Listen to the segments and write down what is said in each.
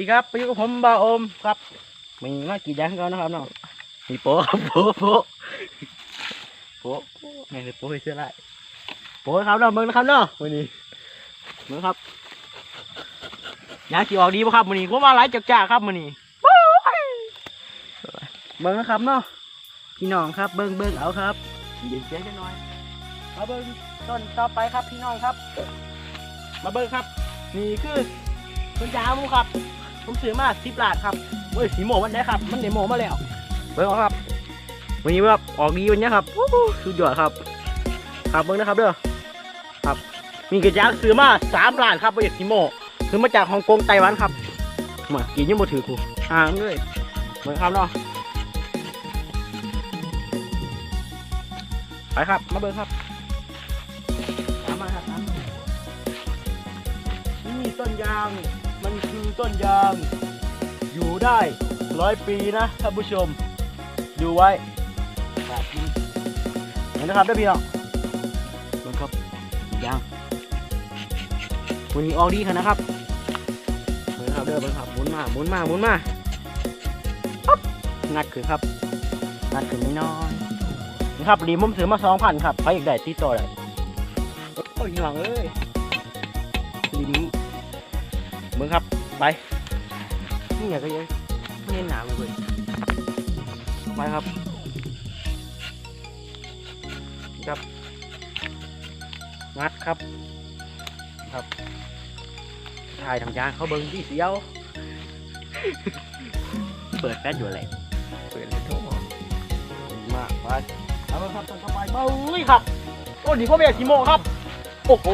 ดีครับไปอยู่กับผมบาโอมครับ มีมากี่อย่างกันนะครับเนาะมีโป๊ะโป๊ะโป๊ะโป๊ะไงคือโป๊ะเสื้อลายโป๊ะครับเนาะเบิ่งนะครับเนาะวันนี้เบิ่งครับยางกี่ออกดีป่ะครับวันนี้ผมมาหลายจักจ่าครับวันนี้เบิ่งนะครับเนาะพี่น้องครับเบิ่งเบิ่งเอาครับเย็นเสียงกันหน่อยมาเบิ่งต้นต่อไปครับพี่น้องครับ มาเบิ่งครับ นี่คือต้นยามูครับ ผมซื้อมาสิบลาทครับเว้ยสีโมมันได้ครับ มันได้โมมาแล้วเบิ่งเอาครับวันนี้แบบออกดีวันนี้ครับโอ้โหสุดยอดครับครับเบิ่งนะครับเด้อครับ มีกระยางซื้อมาสามล้านครับเว้ยสีโมซื้อมาจากฮ่องกงไต้หวันครับมากินยังบ่ถือกูห่างเลยเบิ่งครับเนาะไปครับมาเบิ่งครับตามมาครับตามมานี่ต้นยางมันคือ ต้นยาง อยู่ได้ร้อยปีนะท่านผู้ชม ดูไว้แบบนี้เห็นนะครับได้พี่น้องมันครับยางวันนี้ออกดีขนาดนะครับเห็นครับเด้อเบิ่งครับหมุนมาหมุนมาหมุนมาปั๊บงัดขึ้นครับงัดขึ้นไม่น้อยนี่ครับรีมผมซื้อมาสองพันครับใครอยากได้ตีต่อได้โอ้ยพี่น้องเอ้ยรีมมึงครับ ไป นี่ไงก็ยังไม่เห็นหนาวเลยไปครับ ครับ งัดครับ ครับ ถ่ายทำยางเขาเบิ้งที่เสียว เปิดแฟชอยู่อะไรเปิดเลยโทรมาไปเอาละครับตอนต่อไปเบ้ยครับ โอ้ดีพ่อแม่กี่โมงครับ โอ้โห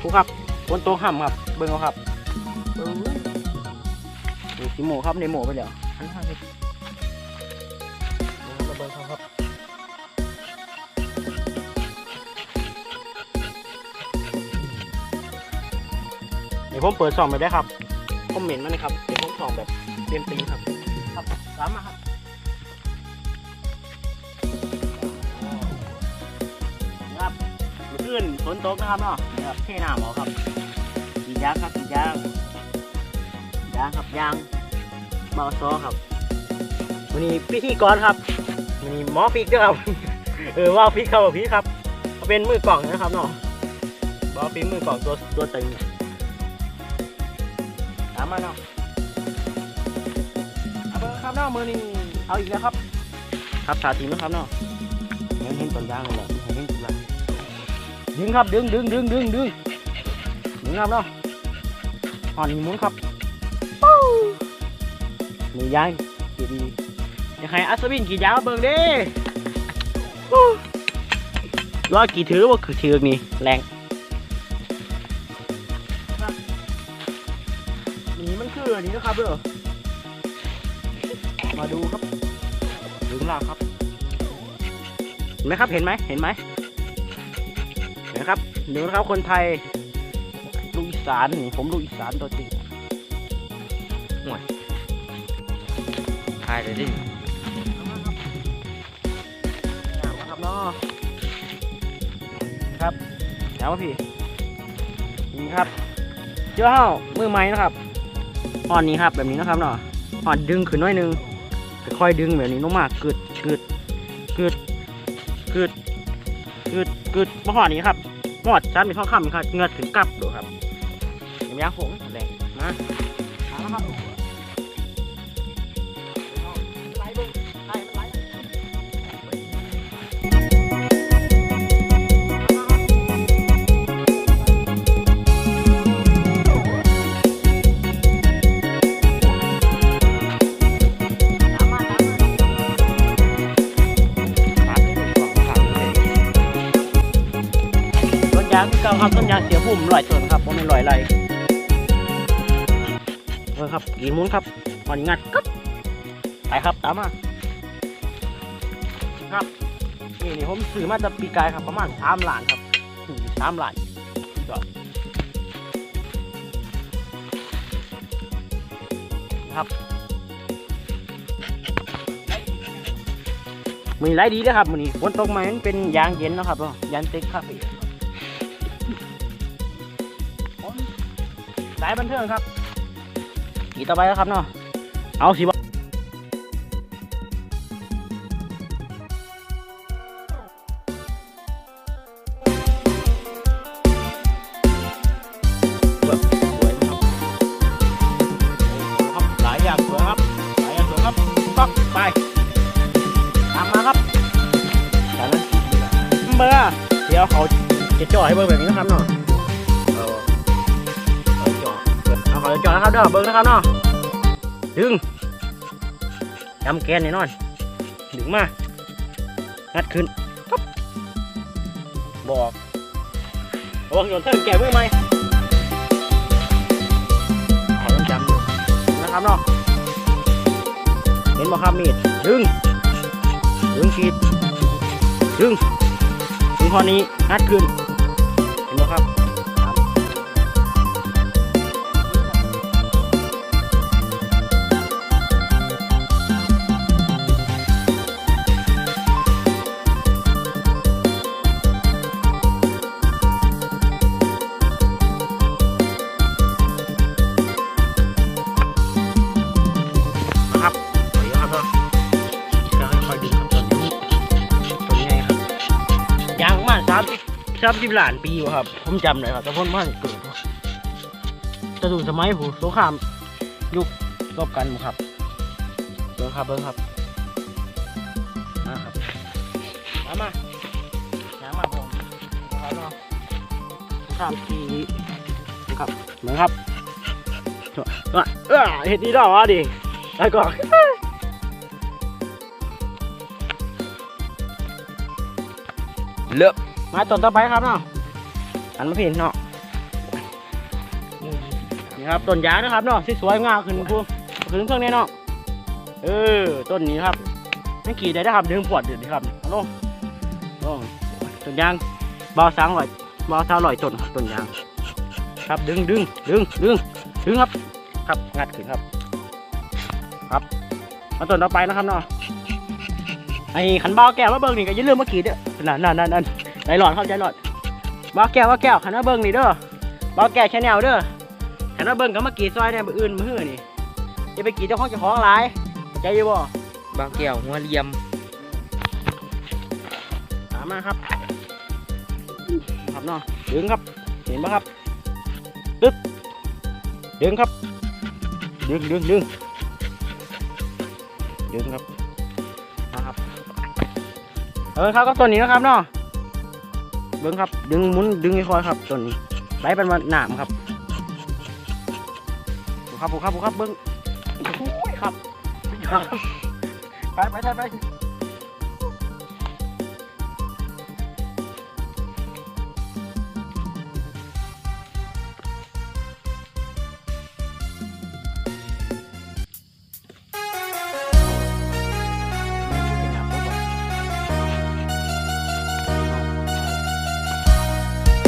ผู้ครับบนโต๊ะห้ำครับ เบิ่งเอาครับเบิ่งนี่ สิโมครับในโมไปแล้วอันห้าสิบเบิ่งเขาครับเดี๋ยวผมเปิดสองไปได้ครับผมเหม็นมันนะครับเดี๋ยวผมสองแบบเต็มตีครับ ครับตามมาครับครับขึ้นฝนตกนะครับเนาะครับเทน้ำเอครับกีดยางครับกีดยา งยางครับยางเบาซอครับวันนี้พิธีกรครับวันนี้หมอฟิกด้วยครับเออว่าฟิกครับบพี่ครับเขาเป็นมือกล่องนะครับเนาะบอฟิกมือกล่องตัวตัวตึงตามมาเนาะเอาเบอร์ครับเนาะมือนี้เอาอีกแล้วครับ ครับสาธิตนะครับเนาะเห็นเห็นต้นยางเลยแหละเห็นต้นยางดึงครับดึงดึงดึงดึงดึงหมุนครับเนาะอ่อนมุนครับ มือยางดีดีอยากให้อัศวินกี่ยางมาเบิ่งเด้ปู้รอกี่ถือว่าคือถือนี่แรงครับนี่มันคืออันนี้นะครับเด้อมาดูครับดึงลากครับเห็นไหมครับเห็นไหมเห็นไหมเห็นไหมครับดูนะครับคนไทยลูกอีสานนี่ผมลูกอีสานตัวจริง ถ่ายเลยดินะครับเนาะครับแล้วพี่นี่ครับเจ้าเฮามือไม้นะครับอ่อนนี้ครับแบบนี้นะครับเนาะอ่อนดึงขึ้นน้อยนึงค่อยดึงแบบนี้ลงมากึดกึดกึดกึดกึดกึดมาหอดนี้ครับหอดชั้นเป็นท่องคำครับเงือดถึงกลับดูครับเห็นไหมครับผมแรงนะเอาละครับางเสียพุ่มลอยต้นครับผมเป็นลอยไรเออครับกีมุ้นครับมันงัดกึ๊บไปครับตามมาครับนี่นี่ผมซื้อมาจากปีกายครับ ประมาณสามล้านครับสามล้านยอดครับมีไรดีนะครับมันนี้ฝนตกมามันเป็นยางเย็นนะครับยางเต็กคาเายบันเทิงครับกีต่อไปแล้วครับเนาะเอาสิบสวยครับครับหลายอย่างสวยครับหลายอย่างสวยครับปักไปตามมาครับจากนั้นเบอร์เดี๋ยวเขาจะจ่อให้เบอร์แบบนี้นะครับเนาะ เอาเขาจอนะครับเด้อเบอร์นะครับเนาะดึงจำแกนแน่นอนดึงมางัดขึ้นปั๊บบอกบอกโยนเท่าแกมือไหมขอต้องจำดูนะครับเนาะเห็นบ่ครับมีดดึงดึงขีดดึงดึงข้อนี้งัดขึ้นเห็นบ่ครับครับนะครับามสิบล้านปีวะครับ ผมจำได้ครับแต่ผมว่าเกิดจะดูสมัยผู้สงครามยุครบกันครับเบิ้งครับเบิ้งครับมาครับมามายางมาผมครับเนาะสงครามทีครับเหมือนครับเออเห็ดดีดอกอะดิแล้วก็เลิก มาต้นต่อไปครับเนาะอันมาพี่เนาะนี่ครับต้นยางนะครับเนาะที่สวยงามขึ้นพูขึ้นเครื่องนี้เนาะเออต้นนี้ครับไม่ขี่ได้นะครับดึงปวดเดี๋ยวนี้ครับเอาลงลงต้นยางเบาสางลอยเบาสางลอยต้นครับต้นยาง ครับดึงดึงดึงดึงดึงครับ ครับงัดขึ้นครับ ครับมาต้นต่อไปนะครับเนาะไอ้ขันเบาแก้วมาเบิ่งนี่ก็อย่าลืมมาขี่เด้อนั่นนั่นนั่นนั่น ใจหลอดเข้าใจหลอดบ่แก้วบ่แก้วขันว่าเบิ้งนี่เด้อบ่แก้วแชนแนลเด้อขันว่าเบิ้งก็มากี่ซอยเนี่ยมืออื่นมือหื้อนี่อย่าไปกี่เจ้าของเจ้าของหลายเข้าใจอยู่บ่บางแก้วหัวเหลี่ยมตามมาครับครับเนาะดึงครับ เห็นปะครับตึ๊บดึงครับ ดึงดึงดึงดึงครับมาครับเออครับก็ตัวนี้นะครับเนาะ เบิ้งครับ ดึงมุนดึงให้คอยครับตัวนี้ไหลเป็นวันหนามครับผูกครับผูกครับผูกครับเบิ้งโอ้ยครับครับ ไปไปไปไป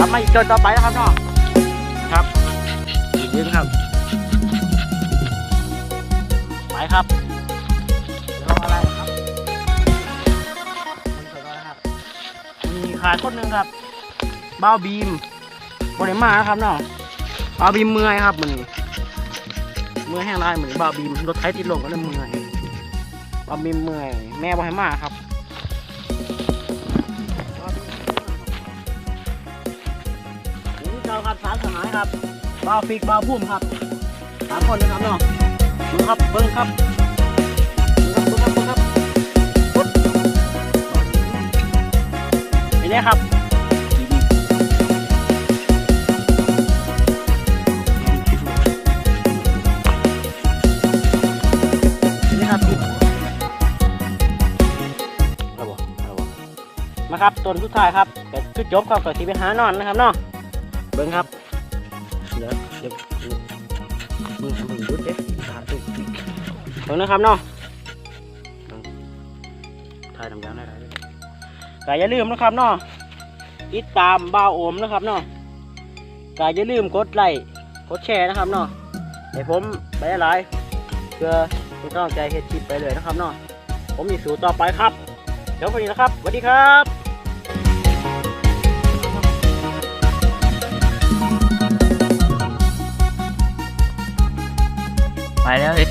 ครับมาอีกตัวต่อไปนะครับเนาะครับอีกนิดครับไปครับรออะไรครับมีขาดคนหนึ่งครับบ้าวบีมบริมาครับเนาะบ้าวบีมเมื่อยครับมันเมื่อยแห้งไรเหมือนบ้าวบีมรถไถติดลงก็เลยเมื่อยบ้าวบีมเมื่อยแม่บริมาครับาสามสหายครับบาวฟิกบาวพุ่มครับสามคนนะครับเนาะดูครับเบิ้งครับดูครับดูครับดูครับเห็นไหมครับนี่รับเอาบ่เอาบ่มาครับต้นสุดท้ายครับก็คือจบครับก็ที่ไปหานอนนะครับเนาะเบิ้งครับ ดี๋ยวเดี๋ยวมึงมึงดูเด็ขาดตึกเบิ้งนะครับเนาะเบิ่งถ่ายทำยังได้ไรก็อย่าลืมนะครับเนาะติดตามบ้าวโอมนะครับเนาะก็อย่าลืมกดไลค์กดแชร์นะครับเนาะให้ผมไปหลายเพื่อเป็นกำลังใจเฮ็ดคลิปไปเลยนะครับเนาะผมมีสู่ต่อไปครับ เดี๋ยวไปนี้นะครับสวัสดีครับ Này,